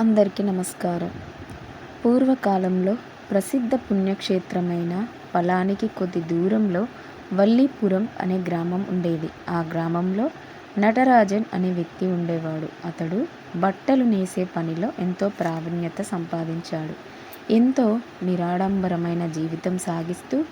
అందరికీ నమస్కారం. పూర్వకాలంలో ప్రసిద్ధ పుణ్యక్షేత్రమైన పొలానికి కొద్ది దూరంలో వల్లీపురం అనే గ్రామం ఉండేది. ఆ గ్రామంలో నటరాజన్ అనే వ్యక్తి ఉండేవాడు. అతడు బట్టలు నేసే పనిలో ఎంతో ప్రావీణ్యత సంపాదించాడు. ఎంతో నిరాడంబరమైన జీవితం సాగిస్తూ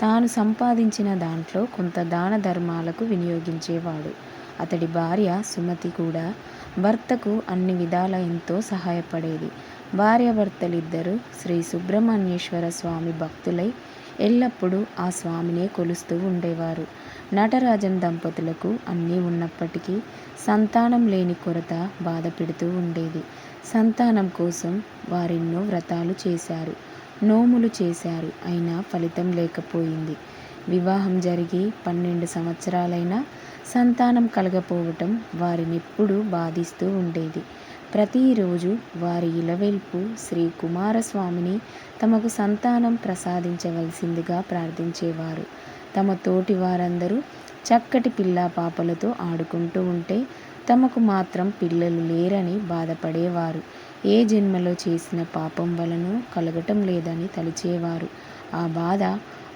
తాను సంపాదించిన దాంట్లో కొంత దాన ధర్మాలకు వినియోగించేవాడు. అతడి భార్య సుమతి కూడా భర్తకు అన్ని విధాల ఎంతో సహాయపడేది. భార్యాభర్తలిద్దరూ శ్రీ సుబ్రహ్మణ్యేశ్వర స్వామి భక్తులై ఎల్లప్పుడూ ఆ స్వామినే కొలుస్తూ ఉండేవారు. నటరాజన్ దంపతులకు అన్నీ ఉన్నప్పటికీ సంతానం లేని కొరత బాధ పెడుతూ ఉండేది. సంతానం కోసం వారెన్నో వ్రతాలు చేశారు. నోములు చేశారు. అయినా ఫలితం లేకపోయింది. వివాహం జరిగి పన్నెండు సంవత్సరాలైనా సంతానం కలగపోవటం వారినెప్పుడూ బాధిస్తూ ఉండేది. ప్రతిరోజు వారి ఇలవెల్పు శ్రీ కుమారస్వామిని తమకు సంతానం ప్రసాదించవలసిందిగా ప్రార్థించేవారు. తమ తోటి వారందరూ చక్కటి పిల్లా పాపలతో ఆడుకుంటూ ఉంటే తమకు మాత్రం పిల్లలు లేరని బాధపడేవారు. ఏ జన్మలో చేసిన పాపం వలన కలగటం లేదని తలిచేవారు. ఆ బాధ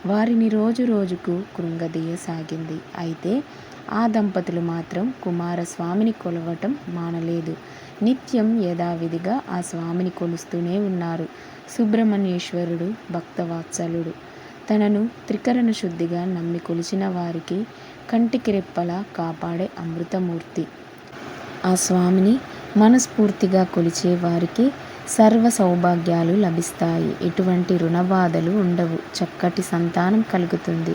వారిని రోజు రోజుకు కృంగదీయసాగింది. అయితే ఆ దంపతులు మాత్రం కుమారస్వామిని కొలవటం మానలేదు. నిత్యం యథావిధిగా ఆ స్వామిని కొలుస్తూనే ఉన్నారు. సుబ్రహ్మణ్యేశ్వరుడు భక్తవాత్సలుడు. తనను త్రికరణ శుద్ధిగా నమ్మి కొలిచిన వారికి కంటికి రెప్పలా కాపాడే అమృతమూర్తి. ఆ స్వామిని మనస్ఫూర్తిగా కొలిచే వారికి సర్వ సౌభాగ్యాలు లభిస్తాయి. ఎటువంటి రుణబాధలు ఉండవు. చక్కటి సంతానం కలుగుతుంది.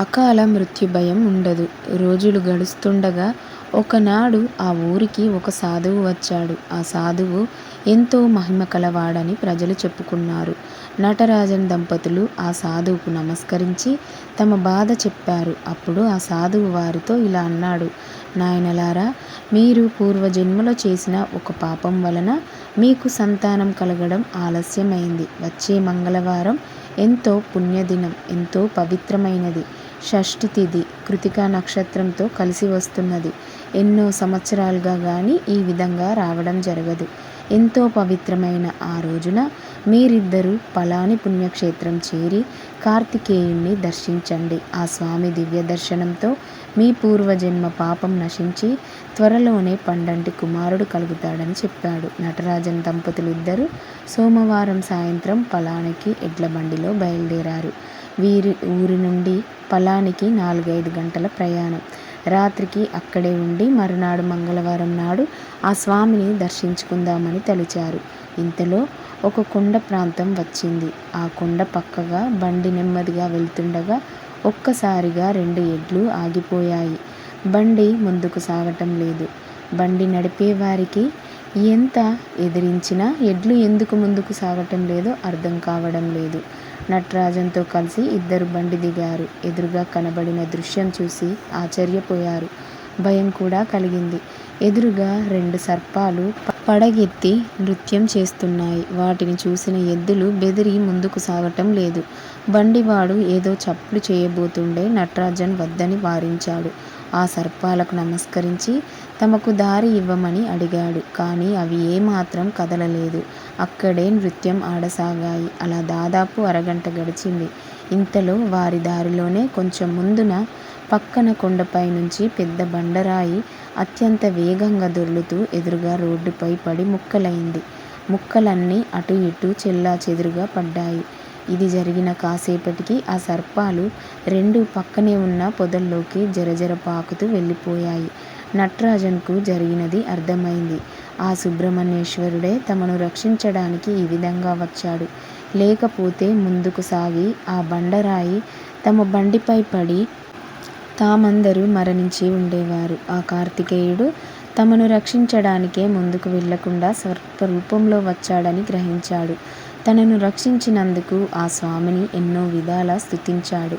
అకాల మృత్యు భయం ఉండదు. రోజులు గడుస్తుండగా ఒకనాడు ఆ ఊరికి ఒక సాధువు వచ్చాడు. ఆ సాధువు ఎంతో మహిమ కలవాడని ప్రజలు చెప్పుకున్నారు. నటరాజన్ దంపతులు ఆ సాధువుకు నమస్కరించి తమ బాధ చెప్పారు. అప్పుడు ఆ సాధువు వారితో ఇలా అన్నాడు నాయనలారా మీరు పూర్వజన్మలో చేసిన ఒక పాపం వలన మీకు సంతానం కలగడం ఆలస్యమైంది. వచ్చే మంగళవారం ఎంతో పుణ్యదినం ఎంతో పవిత్రమైనది. షష్ఠి తిథి కృతికా నక్షత్రంతో కలిసి వస్తున్నది. ఎన్నో సంవత్సరాలుగా కానీ ఈ విధంగా రావడం జరగదు. ఎంతో పవిత్రమైన ఆ రోజున మీరిద్దరూ పలాని పుణ్యక్షేత్రం చేరి కార్తికేయుణ్ణి దర్శించండి. ఆ స్వామి దివ్య దర్శనంతో మీ పూర్వజన్మ పాపం నశించి త్వరలోనే పండంటి కుమారుడు కలుగుతాడని చెప్పాడు నటరాజన్ దంపతులు ఇద్దరు సోమవారం సాయంత్రం పలానికి ఎడ్ల బండిలో బయలుదేరారు. వీరి ఊరి నుండి పలానికి నాలుగైదు గంటల ప్రయాణం. రాత్రికి అక్కడే ఉండి మరునాడు మంగళవారం నాడు ఆ స్వామిని దర్శించుకుందామని తలిచారు. ఇంతలో ఒక కొండ ప్రాంతం వచ్చింది. ఆ కొండ పక్కగా బండి నెమ్మదిగా వెళ్తుండగా ఒక్కసారిగా రెండు ఎడ్లు ఆగిపోయాయి. బండి ముందుకు సాగటం లేదు. బండి నడిపేవారికి ఎంత ఎదిరించినా ఎడ్లు ఎందుకు ముందుకు సాగటం లేదో అర్థం కావడం లేదు. నటరాజన్తో కలిసి ఇద్దరు బండి దిగారు. ఎదురుగా కనబడిన దృశ్యం చూసి ఆశ్చర్యపోయారు. భయం కూడా కలిగింది. ఎదురుగా రెండు సర్పాలు పడగెత్తి నృత్యం చేస్తున్నాయి. వాటిని చూసిన ఎద్దులు బెదిరి ముందుకు సాగటం లేదు. బండివాడు ఏదో చప్పుడు చేయబోతుండే నటరాజన్ వద్దని వారించాడు. ఆ సర్పాలకు నమస్కరించి తమకు దారి ఇవ్వమని అడిగాడు. కానీ అవి ఏమాత్రం కదలలేదు. అక్కడే నృత్యం ఆడసాగాయి. అలా దాదాపు అరగంట గడిచింది. ఇంతలో వారి దారిలోనే కొంచెం ముందున పక్కన కొండపై నుంచి పెద్ద బండరాయి అత్యంత వేగంగా దొర్లుతూ ఎదురుగా రోడ్డుపై పడి ముక్కలైంది. ముక్కలన్నీ అటు ఇటు చెల్లా చెదురుగా పడ్డాయి. ఇది జరిగిన కాసేపటికి ఆ సర్పాలు రెండు పక్కనే ఉన్న పొదల్లోకి జరజర పాకుతూ వెళ్ళిపోయాయి. నట్రాజన్కు జరిగినది అర్థమైంది. ఆ సుబ్రహ్మణ్యేశ్వరుడే తమను రక్షించడానికి ఈ విధంగా వచ్చాడు. లేకపోతే ముందుకు సాగి ఆ బండరాయి తమ బండిపై పడి తామందరూ మరణించి ఉండేవారు. ఆ కార్తికేయుడు తమను రక్షించడానికే ముందుకు వెళ్ళకుండా సర్పరూపంలో వచ్చాడని గ్రహించాడు. తనను రక్షించినందుకు ఆ స్వామిని ఎన్నో విధాలా స్థుతించాడు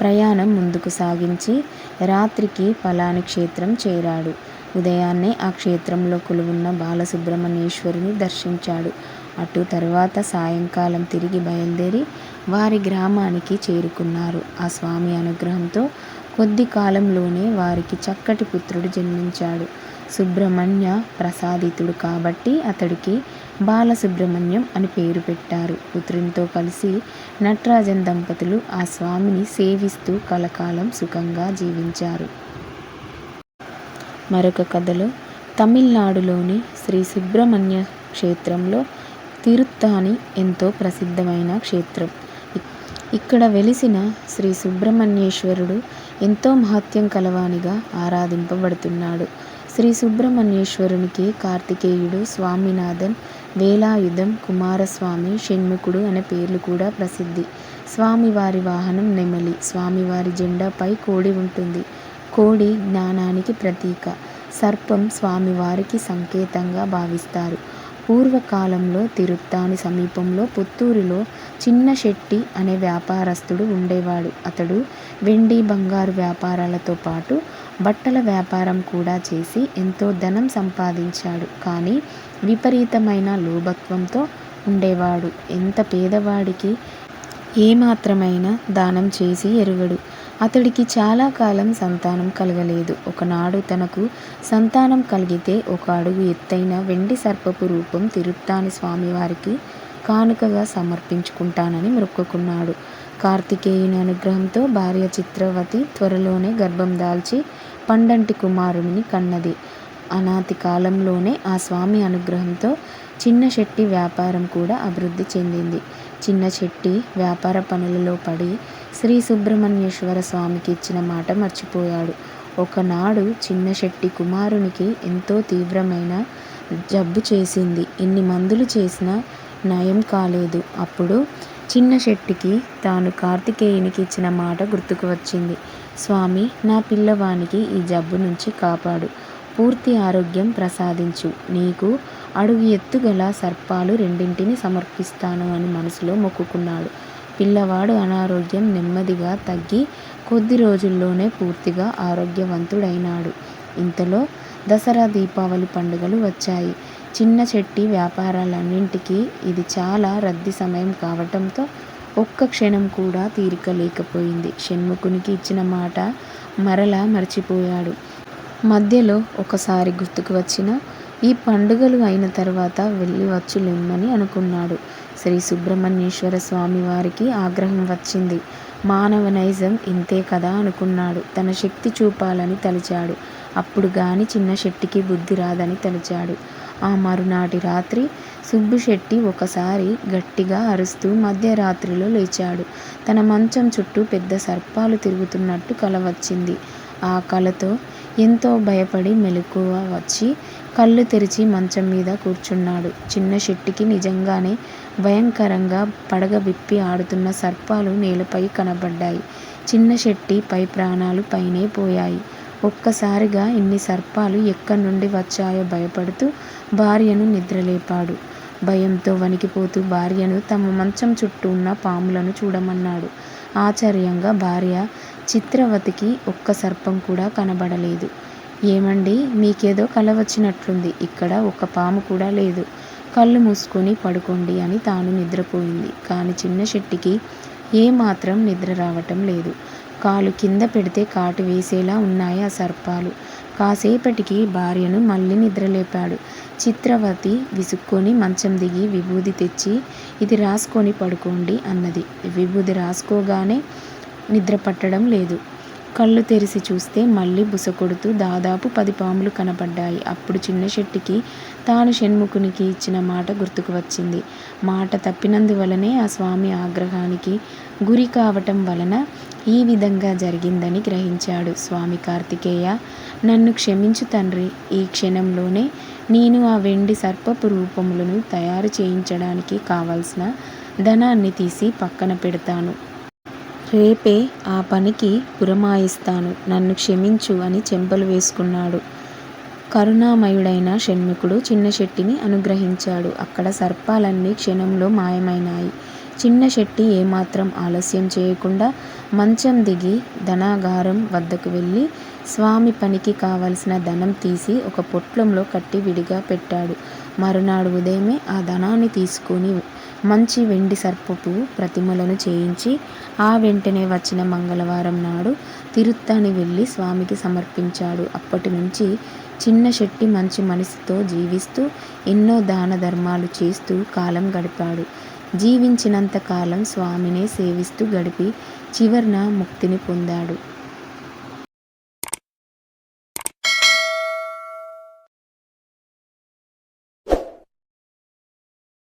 ప్రయాణం ముందుకు సాగించి రాత్రికి ఫలాని క్షేత్రం చేరాడు. ఉదయాన్నే ఆ క్షేత్రంలో కొలువున్న బాలసుబ్రహ్మణ్యేశ్వరుని దర్శించాడు. అటు తర్వాత సాయంకాలం తిరిగి బయలుదేరి వారి గ్రామానికి చేరుకున్నారు. ఆ స్వామి అనుగ్రహంతో కొద్ది కాలంలోనే వారికి చక్కటి పుత్రుడు జన్మించాడు. సుబ్రహ్మణ్య ప్రసాదితుడు కాబట్టి అతడికి బాలసుబ్రహ్మణ్యం అని పేరు పెట్టారు. పుత్రునితో కలిసి నటరాజన్ దంపతులు ఆ స్వామిని సేవిస్తూ కలకాలం సుఖంగా జీవించారు. మరొక కథలో తమిళనాడులోని శ్రీ సుబ్రహ్మణ్య క్షేత్రంలో తిరుత్తాని ఎంతో ప్రసిద్ధమైన క్షేత్రం. ఇక్కడ వెలిసిన శ్రీ సుబ్రహ్మణ్యేశ్వరుడు ఎంతో మహత్యం కలవానిగా ఆరాధింపబడుతున్నాడు. శ్రీ సుబ్రహ్మణ్యేశ్వరునికి కార్తికేయుడు స్వామినాథన్ వేలాయుధం కుమారస్వామి షణ్ముఖుడు అనే పేర్లు కూడా ప్రసిద్ధి. స్వామివారి వాహనం నెమలి. స్వామివారి జెండాపై కోడి ఉంటుంది. కోడి జ్ఞానానికి ప్రతీక. సర్పం స్వామివారికి సంకేతంగా భావిస్తారు. పూర్వకాలంలో తిరుత్తాని సమీపంలో పుత్తూరులో చిన్న శెట్టి అనే వ్యాపారస్తుడు ఉండేవాడు. అతడు వెండి బంగారు వ్యాపారాలతో పాటు బట్టల వ్యాపారం కూడా చేసి ఎంతో ధనం సంపాదించాడు. కానీ విపరీతమైన లోభత్వంతో ఉండేవాడు. ఎంత పేదవాడికి ఏమాత్రమైన దానం చేసి ఎరుగడు. అతడికి చాలా కాలం సంతానం కలగలేదు. ఒకనాడు తనకు సంతానం కలిగితే ఒక అడుగు ఎత్తైన వెండి సర్పపు రూపం తిరుత్తాని స్వామివారికి కానుకగా సమర్పించుకుంటానని మొక్కుకున్నాడు. కార్తికేయుని అనుగ్రహంతో భార్య చిత్రవతి త్వరలోనే గర్భం దాల్చి పండంటి కుమారుడిని కన్నది. అనాతి కాలంలోనే ఆ స్వామి అనుగ్రహంతో చిన్న శెట్టి వ్యాపారం కూడా అభివృద్ధి చెందింది. చిన్న శెట్టి వ్యాపార పనులలో పడి శ్రీ సుబ్రహ్మణ్యేశ్వర స్వామికి ఇచ్చిన మాట మర్చిపోయాడు. ఒకనాడు చిన్న శెట్టి కుమారునికి ఎంతో తీవ్రమైన జబ్బు చేసింది. ఎన్ని మందులు చేసినా నయం కాలేదు. అప్పుడు చిన్న శెట్టికి తాను కార్తికేయునికి ఇచ్చిన మాట గుర్తుకు వచ్చింది. స్వామి నా పిల్లవానికి ఈ జబ్బు నుంచి కాపాడు. పూర్తి ఆరోగ్యం ప్రసాదించు. నీకు అడుగు ఎత్తుగల సర్పాలు రెండింటిని సమర్పిస్తాను అని మనసులో మొక్కుకున్నాడు. పిల్లవాడు అనారోగ్యం నెమ్మదిగా తగ్గి కొద్ది రోజుల్లోనే పూర్తిగా ఆరోగ్యవంతుడైనాడు. ఇంతలో దసరా దీపావళి పండుగలు వచ్చాయి. చిన్న చెట్టి వ్యాపారాలన్నింటికీ ఇది చాలా రద్దీ సమయం కావటంతో ఒక్క క్షణం కూడా తీరిక లేకపోయింది. షణ్ముఖునికి ఇచ్చిన మాట మరలా మర్చిపోయాడు. మధ్యలో ఒకసారి గుర్తుకు వచ్చిన ఈ పండుగలు అయిన తర్వాత వెళ్ళి వచ్చులేమని అనుకున్నాడు. శ్రీ సుబ్రహ్మణ్యేశ్వర స్వామి వారికి ఆగ్రహం వచ్చింది. మానవ నైజం ఇంతే కదా అనుకున్నాడు. తన శక్తి చూపాలని తలిచాడు. అప్పుడు గాని చిన్న శెట్టికి బుద్ధి రాదని తలిచాడు. ఆ మరునాటి రాత్రి సుబ్బుశెట్టి ఒకసారి గట్టిగా అరుస్తూ మధ్యరాత్రిలో లేచాడు. తన మంచం చుట్టూ పెద్ద సర్పాలు తిరుగుతున్నట్టు కలవచ్చింది ఆ కలతో ఎంతో భయపడి మెలకువ వచ్చి కళ్ళు తెరిచి మంచం మీద కూర్చున్నాడు. చిన్న శెట్టికి నిజంగానే భయంకరంగా పడగ విప్పి ఆడుతున్న సర్పాలు నేలపై కనబడ్డాయి. చిన్న శెట్టి పై ప్రాణాలు పైనే పోయాయి. ఒక్కసారిగా ఇన్ని సర్పాలు ఎక్కడి నుండి వచ్చాయో భయపడుతూ భార్యను నిద్రలేపాడు. భయంతో వణికిపోతూ భార్యను తమ మంచం చుట్టూ ఉన్న పాములను చూడమన్నాడు. ఆశ్చర్యంగా భార్య చిత్రవతికి ఒక్క సర్పం కూడా కనబడలేదు. ఏమండి మీకేదో కల వచ్చినట్లుంది. ఇక్కడ ఒక పాము కూడా లేదు. కళ్ళు మూసుకొని పడుకోండి అని తాను నిద్రపోయింది. కానీ చిన్న శెట్టికి ఏమాత్రం నిద్ర రావటం లేదు. కాలు కింద పెడితే కాటు వేసేలా ఉన్నాయి ఆ సర్పాలు. కాసేపటికి భార్యను మళ్ళీ నిద్రలేపాడు. చిత్రవతి విసుక్కొని మంచం దిగి విభూది తెచ్చి ఇది రాసుకొని పడుకోండి అన్నది. విభూది రాసుకోగానే నిద్ర పట్టడం లేదు. కళ్ళు తెరిచి చూస్తే మళ్ళీ బుసకొడుతూ దాదాపు పది పాములు కనపడ్డాయి. అప్పుడు చిన్న శెట్టికి తాను షణ్ముఖునికి ఇచ్చిన మాట గుర్తుకు వచ్చింది. మాట తప్పినందువలనే ఆ స్వామి ఆగ్రహానికి గురి కావటం వలన ఈ విధంగా జరిగిందని గ్రహించాడు స్వామి కార్తికేయ. నన్ను క్షమించు తండ్రి ఈ క్షణంలోనే నేను ఆ వెండి సర్పపు రూపములను తయారు చేయించడానికి కావలసిన ధనాన్ని తీసి పక్కన పెడతాను. రేపే ఆ పనికి పురమాయిస్తాను నన్ను క్షమించు అని చెంపలు వేసుకున్నాడు. కరుణామయుడైన షణ్ముఖుడు చిన్న శెట్టిని అనుగ్రహించాడు. అక్కడ సర్పాలన్నీ క్షణంలో మాయమైనాయి. చిన్న శెట్టి ఏమాత్రం ఆలస్యం చేయకుండా మంచం దిగి ధనాగారం వద్దకు వెళ్ళి స్వామి పనికి కావలసిన ధనం తీసి ఒక పొట్లంలో కట్టి విడిగా పెట్టాడు. మరునాడు ఉదయమే ఆ ధనాన్ని తీసుకొని మంచి వెండి సర్పపు ప్రతిమలను చేయించి ఆ వెంటనే వచ్చిన మంగళవారం నాడు తిరుత్తాని వెళ్ళి స్వామికి సమర్పించాడు. అప్పటి నుంచి చిన్న శెట్టి మంచి మనసుతో జీవిస్తూ ఎన్నో దాన ధర్మాలు చేస్తూ కాలం గడిపాడు. జీవించినంత కాలం స్వామినే సేవిస్తూ గడిపి చివరన ముక్తిని పొందాడు.